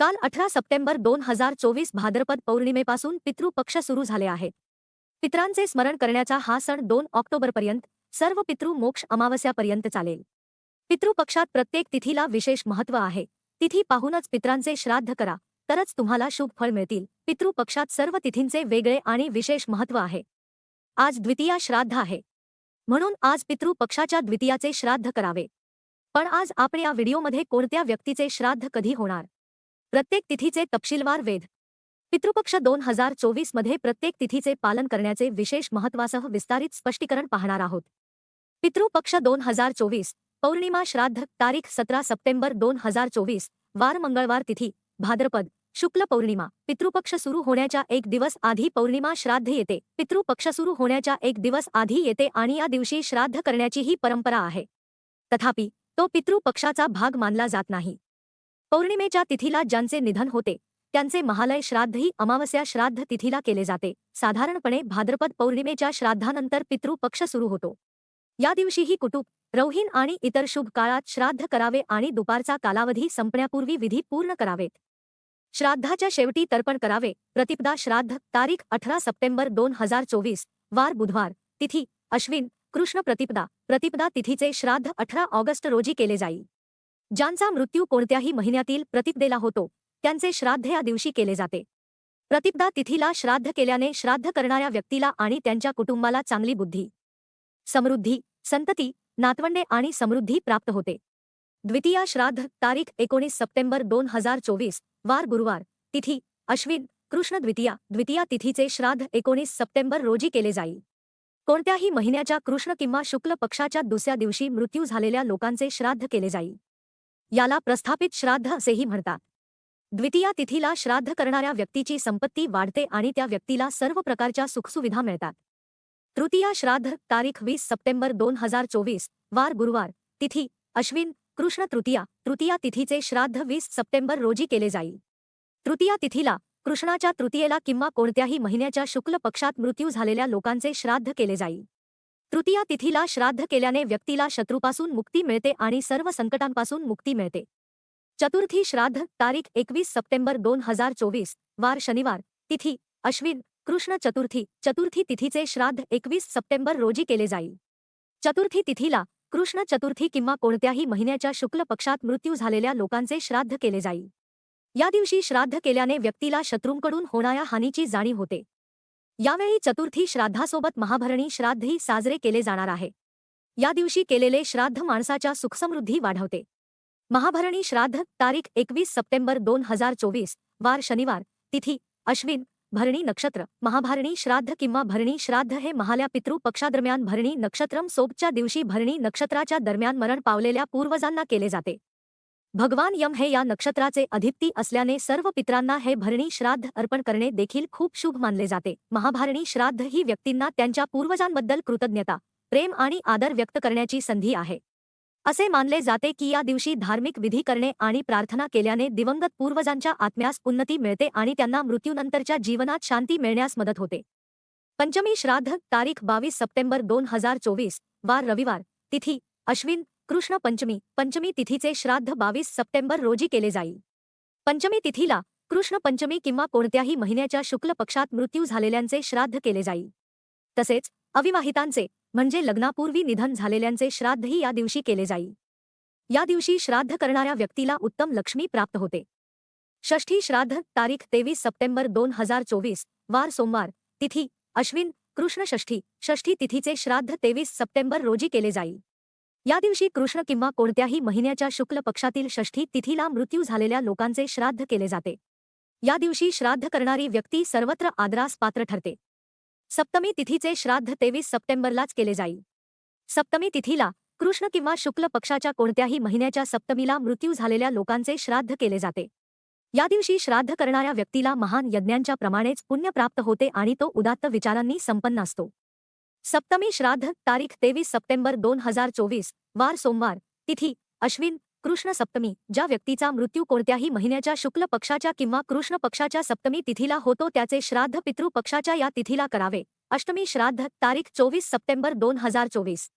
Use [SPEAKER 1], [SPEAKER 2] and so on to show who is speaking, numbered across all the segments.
[SPEAKER 1] काल अठरा सप्टेंबर दोन हजार चोवीस भाद्रपद पौर्णिमेपासून पितृपक्ष सुरू झाले आहेत. पित्रांचे स्मरण करण्याचा हा सण दोन ऑक्टोबरपर्यंत सर्व पितृ मोक्ष अमावस्यापर्यंत चालेल. पितृपक्षात प्रत्येक तिथीला विशेष महत्त्व आहे. तिथी पाहूनच पित्रांचे श्राद्ध करा तरच तुम्हाला शुभ फळ मिळतील. पितृपक्षात सर्व तिथींचे वेगळे आणि विशेष महत्त्व आहे. आज द्वितीया श्राद्ध आहे. म्हणून आज पितृपक्षाच्या द्वितीयाचे श्राद्ध करावे. पण आज आपण या व्हिडिओमध्ये कोणत्या व्यक्तीचे श्राद्ध कधी होणार? प्रत्येक तिथीचे तपशीलवार वेध. पितृपक्ष दोन हजार चोवीसमध्ये प्रत्येक तिथीचे पालन करण्याचे विशेष महत्वासह विस्तारित स्पष्टीकरण पाहणार आहोत. पितृपक्ष दोन हजार चोवीस पौर्णिमा श्राद्ध तारीख सतरा सप्टेंबर दोन हजार चोवीस वार मंगळवार तिथी भाद्रपद शुक्ल पौर्णिमा पितृपक्ष सुरू होण्याच्या एक दिवस आधी पौर्णिमा श्राद्ध येते पितृपक्ष सुरू होण्याच्या एक दिवस आधी येते आणि या दिवशी श्राद्ध करण्याची ही परंपरा आहे. तथापि तो पितृपक्षाचा भाग मानला जात नाही. पौर्णिमेच्या तिथीला ज्यांचे निधन होते त्यांचे महालय श्राद्धही अमावस्या श्राद्ध तिथीला केले जाते. साधारणपणे भाद्रपद पौर्णिमेच्या श्राद्धानंतर पितृपक्ष सुरू होतो. या दिवशीही कुटुंब रौहीन आणि इतर शुभ काळात श्राद्ध करावे आणि दुपारचा कालावधी संपण्यापूर्वी विधी पूर्ण करावेत. श्राद्धाच्या शेवटी तर्पण करावे. प्रतिपदा श्राद्ध तारीख अठरा सप्टेंबर दोन हजार चोवीस वार बुधवार. तिथी अश्विन कृष्ण प्रतिपदा. प्रतिपदा तिथीचे श्राद्ध अठरा ऑगस्ट रोजी केले जाईल. ज्यांचा मृत्यू कोणत्याही महिन्यातील प्रतिपदेला होतो त्यांचे श्राद्ध या दिवशी केले जाते. प्रतिपदा तिथीला श्राद्ध केल्याने श्राद्ध करणाऱ्या व्यक्तीला आणि त्यांच्या कुटुंबाला चांगली बुद्धी समृद्धी संतती नातवंडे आणि समृद्धी प्राप्त होते. द्वितीया श्राद्ध तारीख एकोणीस सप्टेंबर दोन हजार चोवीस वार गुरुवार तिथी अश्विन कृष्ण द्वितीया द्वितीया तिथीचे श्राद्ध एकोणीस सप्टेंबर रोजी केले जाईल. कोणत्याही महिन्याच्या कृष्ण किंवा शुक्ल पक्षाच्या दुसऱ्या दिवशी मृत्यू झालेल्या लोकांचे श्राद्ध केले जाईल. याला प्रस्थापित श्राद्ध असेही म्हणतात. द्वितीया तिथीला श्राद्ध करणाऱ्या व्यक्तीची संपत्ती वाढते आणि त्या व्यक्तीला सर्व प्रकारच्या सुखसुविधा मिळतात. तृतीया श्राद्ध तारीख वीस सप्टेंबर दोन हजार चोवीस वार गुरुवार तिथी अश्विन कृष्ण तृतीया तृतीया तिथीचे श्राद्ध वीस सप्टेंबर रोजी केले जाईल. तृतीया तिथीला कृष्णाच्या तृतीयेला किंवा कोणत्याही महिन्याच्या शुक्ल पक्षात मृत्यू झालेल्या लोकांचे श्राद्ध केले जाईल. तृतीया तिथीला श्राद्ध केल्याने व्यक्तीला शत्रूपासून मुक्ती मिळते आणि सर्व संकटांपासून मुक्ती मिळते. चतुर्थी श्राद्ध तारीख एकवीस सप्टेंबर दोन हजार चोवीस वार शनिवार तिथी अश्विन कृष्ण चतुर्थी चतुर्थी तिथीचे श्राद्ध एकवीस सप्टेंबर रोजी केले जाईल. चतुर्थी तिथीला कृष्ण चतुर्थी किंवा कोणत्याही महिन्याच्या शुक्ल पक्षात मृत्यू झालेल्या लोकांचे श्राद्ध केले जाईल. या दिवशी श्राद्ध केल्याने व्यक्तीला शत्रूंकडून होणाऱ्या हानीची जाणीव होते. यावेळी चतुर्थी श्राद्धासोबत महाभरणी श्राद्धही साजरे केले जाणार आहे. या दिवशी केलेले श्राद्ध माणसाच्या सुखसमृद्धी वाढवते. महाभरणी श्राद्ध तारीख एकवीस सप्टेंबर दोन हजार चोवीस वार शनिवार तिथी अश्विन भरणी नक्षत्र महाभारणी श्राद्ध किंवा भरणी श्राद्ध हे महाल्या पितृ पक्षादरम्यान भरणी नक्षत्रम सोबच्या दिवशी भरणी नक्षत्राच्या दरम्यान मरण पावलेल्या पूर्वजांना केले जाते. भगवान यम हे या नक्षत्राचे अधिपती असल्याने सर्व पित्रांना हे भरणी श्राद्ध अर्पण करणे देखील खूप शुभ मानले जाते. महाभारणी श्राद्ध ही व्यक्तींना त्यांच्या पूर्वजांबद्दल कृतज्ञता प्रेम आणि आदर व्यक्त करण्याची संधी आहे. असे मानले जाते की या दिवशी धार्मिक विधी करणे आणि प्रार्थना केल्याने दिवंगत पूर्वजांच्या आत्म्यास उन्नती मिळते आणि त्यांना मृत्यूनंतरच्या जीवनात शांती मिळण्यास मदत होते. पंचमी श्राद्ध तारीख बावीस सप्टेंबर दोन हजार चोवीस वार रविवार तिथी अश्विन कृष्ण पंचमी पंचमी तिथीचे श्राद्ध बावीस सप्टेंबर रोजी केले जाईल. पंचमी तिथीला कृष्ण पंचमी किंवा कोणत्याही महिन्याच्या शुक्ल पक्षात मृत्यू झालेल्यांचे श्राद्ध केले जाईल. तसेच अविवाहितांचे म्हणजे लग्नापूर्वी निधन झालेल्यांचे श्राद्धही या दिवशी केले जाईल. या दिवशी श्राद्ध करणाऱ्या व्यक्तीला उत्तम लक्ष्मी प्राप्त होते. षष्ठी श्राद्ध तारीख तेवीस सप्टेंबर दोन हजार चोवीस वार सोमवार तिथी अश्विन कृष्ण षष्ठी षष्ठी तिथीचे श्राद्ध तेवीस सप्टेंबर रोजी केले जाईल. या दिवशी कृष्ण किंवा कोणत्याही महिन्याच्या शुक्ल पक्षातील षष्ठी तिथीला मृत्यू झालेल्या लोकांचे श्राद्ध केले जाते. या दिवशी श्राद्ध करणारी व्यक्ती सर्वत्र आदरास पात्र ठरते. सप्तमी तिथीचे श्राद्ध तेवीस सप्टेंबरलाच केले जाईल. सप्तमी तिथीला कृष्ण किंवा शुक्ल पक्षाच्या कोणत्याही महिन्याच्या सप्तमीला मृत्यू झालेल्या लोकांचे श्राद्ध केले जाते. या दिवशी श्राद्ध करणाऱ्या व्यक्तीला महान यज्ञांच्या प्रमाणेच पुण्य प्राप्त होते आणि तो उदात्त विचारांनी संपन्न असतो. सप्तमी श्राद्ध तारीख तेवीस सप्टेंबर दोन हजार चोवीस वार सोमवार तिथी अश्विन कृष्ण सप्तमी ज्या व्यक्तीचा मृत्यू कोणत्याही महिन्याच्या शुक्ल पक्षाच्या किंवा कृष्ण पक्षाच्या सप्तमी तिथीला होतो त्याचे श्राद्ध पितृ पक्षाच्या या तिथीला करावे. अष्टमी श्राद्ध तारीख चोवीस सप्टेंबर दोन हजार चोवीस.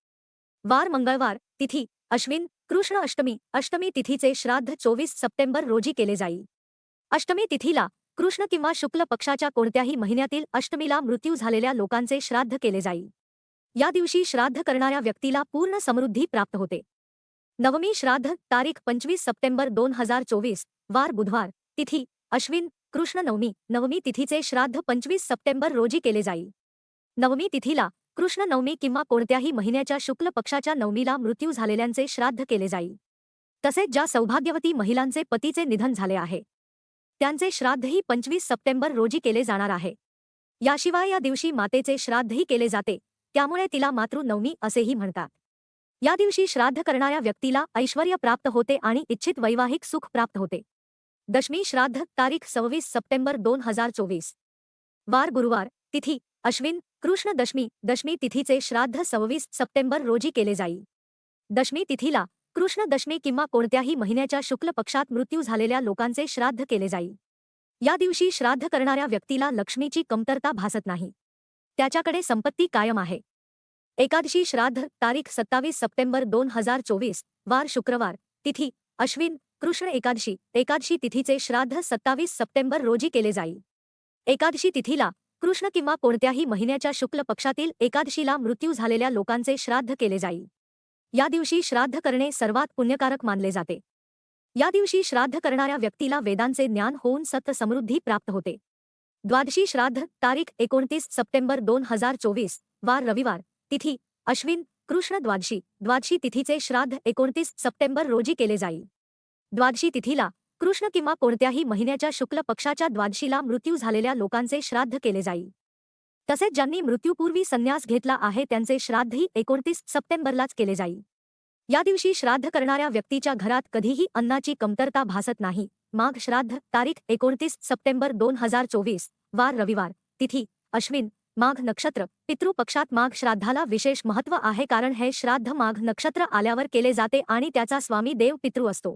[SPEAKER 1] वार मंगळवार तिथी अश्विन कृष्ण अष्टमी अष्टमी तिथीचे श्राद्ध चोवीस सप्टेंबर रोजी केले जाईल. अष्टमी तिथीला कृष्ण किंवा शुक्ल पक्षाच्या कोणत्याही महिन्यातील अष्टमीला मृत्यू झालेल्या लोकांचे श्राद्ध केले जाईल. या दिवशी श्राद्ध करणाऱ्या व्यक्तीला पूर्ण समृद्धी प्राप्त होते. नवमी श्राद्ध तारीख पंचवीस सप्टेंबर दोन हजार चोवीस वार बुधवार तिथी अश्विन कृष्ण नवमी नवमी तिथीचे श्राद्ध पंचवीस सप्टेंबर रोजी केले जाईल. नवमी तिथीला कृष्ण नवमी किंवा कोणत्याही महिन्याच्या शुक्ल पक्षाच्या नवमीला मृत्यू झालेल्यांचे श्राद्ध केले जाईल. तसेच ज्या सौभाग्यवती महिलांचे पतीचे निधन झाले आहे त्यांचे श्राद्धही पंचवीस सप्टेंबर रोजी केले जाणार आहे. याशिवाय या दिवशी मातेचे श्राद्धही केले जाते त्यामुळे तिला मातृ नवमी असेही म्हणतात. या दिवशी श्राद्ध करणाऱ्या व्यक्तीला ऐश्वर्य प्राप्त होते आणि इच्छित वैवाहिक सुख प्राप्त होते. दशमी श्राद्ध तारीख सव्वीस सप्टेंबर दोन हजार चोवीस. वार गुरुवार तिथी अश्विन कृष्ण दशमी दशमी तिथीचे श्राद्ध सव्वीस सप्टेंबर रोजी केले जाईल दशमी तिथीला कृष्ण दशमी किंवा कोणत्याही महिन्याच्या शुक्ल पक्षात मृत्यू झालेल्या लोकांचे श्राद्ध केले जाईल. या दिवशी श्राद्ध करणाऱ्या व्यक्तीला लक्ष्मीची कमतरता भासत नाही. त्याच्याकडे संपत्ती कायम आहे. एकादशी श्राद्ध तारीख सत्तावीस सप्टेंबर दोन हजार चोवीस वार शुक्रवार तिथी अश्विन कृष्ण एकादशी एकादशी तिथीचे श्राद्ध सत्तावीस सप्टेंबर रोजी केले जाईल. एकादशी तिथीला कृष्ण किंवा कोणत्याही महिन्याच्या शुक्ल पक्षातील एकादशीला मृत्यू झालेल्या लोकांचे श्राद्ध केले जाईल. या दिवशी श्राद्ध करणे सर्वात पुण्यकारक मानले जाते. या दिवशी श्राद्ध करणाऱ्या व्यक्तीला वेदांचे ज्ञान होऊन सत्य समृद्धी प्राप्त होते. द्वादशी श्राद्ध तारीख एकोणतीस सप्टेंबर दोन हजार चोवीस वार रविवार तिथी अश्विन कृष्ण द्वादशी द्वादशी तिथीचे श्राद्ध एकोणतीस सप्टेंबर रोजी केले जाईल. द्वादशी तिथीला कृष्ण किंवा कोणत्याही महिन्याच्या शुक्ल पक्षाच्या द्वादशीला मृत्यू झालेल्या लोकांचे श्राद्ध केले जाईल. तसेच ज्यांनी मृत्यूपूर्वी संन्यास घेतला आहे त्यांचे श्राद्धही एकोणतीस सप्टेंबरलाच केले जाईल. या दिवशी श्राद्ध करणाऱ्या व्यक्तीच्या घरात कधीही अन्नाची कमतरता भासत नाही. माघ श्राद्ध तारीख एकोणतीस सप्टेंबर दोन हजार चोवीस वार रविवार. तिथी अश्विन माघ नक्षत्र. पितृपक्षात माघ श्राद्धाला विशेष महत्त्व आहे कारण हे श्राद्ध माघ नक्षत्र आल्यावर केले जाते आणि त्याचा स्वामी देव पितृ असतो.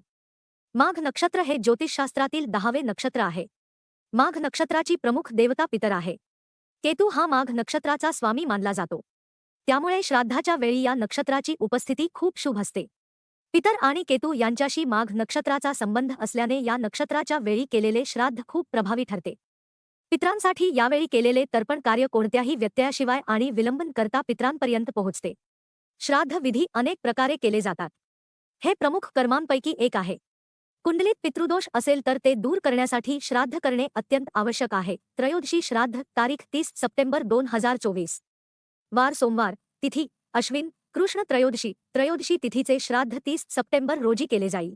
[SPEAKER 1] माघ नक्षत्र हे ज्योतिषशास्त्रातील दहावे नक्षत्र आहे. माघ नक्षत्राची प्रमुख देवता पितर आहे. केतू हा माघ नक्षत्राचा स्वामी मानला जातो. त्यामुळे श्राद्धाच्या वेळी या नक्षत्राची उपस्थिती खूप शुभ असते. पितर आणि केतू यांच्याशी माघ नक्षत्राचा संबंध असल्याने या नक्षत्राच्या वेळी केलेले श्राद्ध खूप प्रभावी ठरते. पित्रांसाठी यावेळी केलेले तर्पण कार्य कोणत्याही व्यत्ययाशिवाय आणि विलंबन करता पित्रांपर्यंत पोहोचते. श्राद्ध विधी अनेक प्रकारे केले जातात. हे प्रमुख कर्मांपैकी एक आहे. कुंडलीत पितृदोष असेल तर ते दूर करण्यासाठी श्राद्ध करणे अत्यंत आवश्यक आहे. त्रयोदशी श्राद्ध तारीख तीस सप्टेंबर दोन हजार चोवीस. वार सोमवार तिथी अश्विन कृष्ण त्रयोदशी त्रयोदशी तिथीचे श्राद्ध तीस सप्टेंबर रोजी केले जाईल.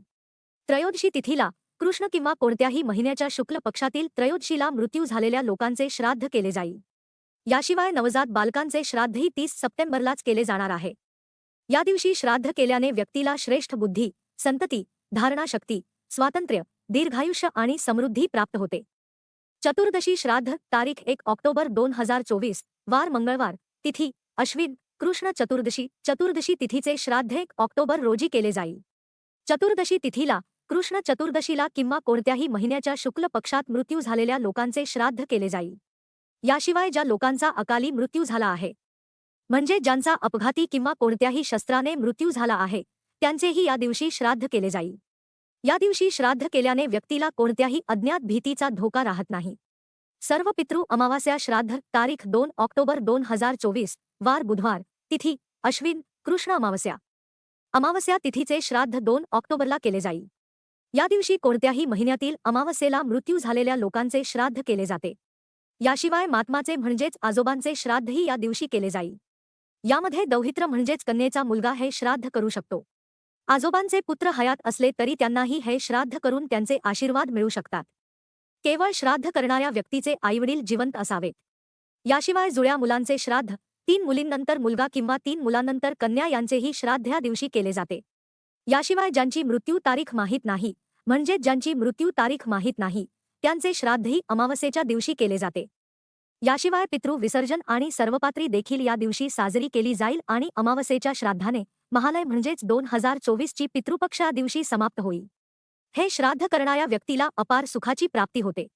[SPEAKER 1] त्रयोदशी तिथीला कृष्ण किंवा कोणत्याही महिन्याच्या शुक्ल पक्षातील त्रयोदशीला मृत्यू झालेल्या लोकांचे श्राद्ध केले जाईल. याशिवाय नवजात बालकांचे श्राद्धही तीस सप्टेंबरलाच केले जाणार आहे. या दिवशी श्राद्ध केल्याने व्यक्तीला श्रेष्ठ बुद्धी संतती धारणाशक्ती स्वातंत्र्य दीर्घायुष्य आणि समृद्धी प्राप्त होते. चतुर्दशी श्राद्ध तारीख एक ऑक्टोबर दोन हजार चोवीस वार मंगळवार तिथी अश्विन कृष्ण चतुर्दशी चतुर्दशी तिथीचे श्राद्ध एक ऑक्टोबर रोजी केले जाईल. चतुर्दशी तिथीला कृष्ण चतुर्दशीला किंवा कोणत्याही महिन्याच्या शुक्ल पक्षात मृत्यू झालेल्या लोकांचे श्राद्ध केले जाईल. याशिवाय ज्या लोकांचा अकाली मृत्यू झाला आहे म्हणजे ज्यांचा अपघाती किंवा कोणत्याही शस्त्राने मृत्यू झाला आहे त्यांचेही या दिवशी श्राद्ध केले जाईल. या दिवशी श्राद्ध केल्याने व्यक्तीला कोणत्याही अज्ञात भीतीचा धोका राहत नाही. सर्व पितृ अमावास्या श्राद्ध तारीख दोन ऑक्टोबर दोन हजार चोवीस वार बुधवार तिथी अश्विन कृष्ण अमावस्या. अमावस्या तिथीचे श्राद्ध दोन ऑक्टोबरला केले जाईल. या दिवशी कोणत्याही महिन्यातील अमावस्येला मृत्यू झालेल्या लोकांचे श्राद्ध केले जाते. याशिवाय मात्माचे म्हणजेच आजोबांचे श्राद्धही या दिवशी केले जाईल. यामध्ये दौहित्र म्हणजेच कन्येचा मुलगा हे श्राद्ध करू शकतो. आजोबांचे पुत्र हयात असले तरी त्यांनाही हे श्राद्ध करून त्यांचे आशीर्वाद मिळू शकतात. केवळ श्राद्ध करणाऱ्या व्यक्तीचे आईवडील जिवंत असावेत. याशिवाय जुळ्या मुलांचे श्राद्ध तीन मुलींनंतर मुलगा किंवा तीन मुलांनंतर कन्या यांचेही श्राद्ध या दिवशी केले जाते. याशिवाय ज्यांची मृत्यू तारीख माहीत नाही म्हणजे ज्यांची मृत्यू तारीख माहीत नाही त्यांचे श्राद्धही अमावस्येच्या दिवशी केले जाते. याशिवाय पितृ विसर्जन आणि सर्वपात्री देखील या दिवशी साजरी केली जाईल आणि अमावस्येच्या श्राद्धाने महालय म्हणजेच दोन हजार चोवीसची पितृपक्षा दिवशी समाप्त होईल हे श्राद्ध करणाऱ्या व्यक्तीला अपार सुखाची प्राप्ती होते.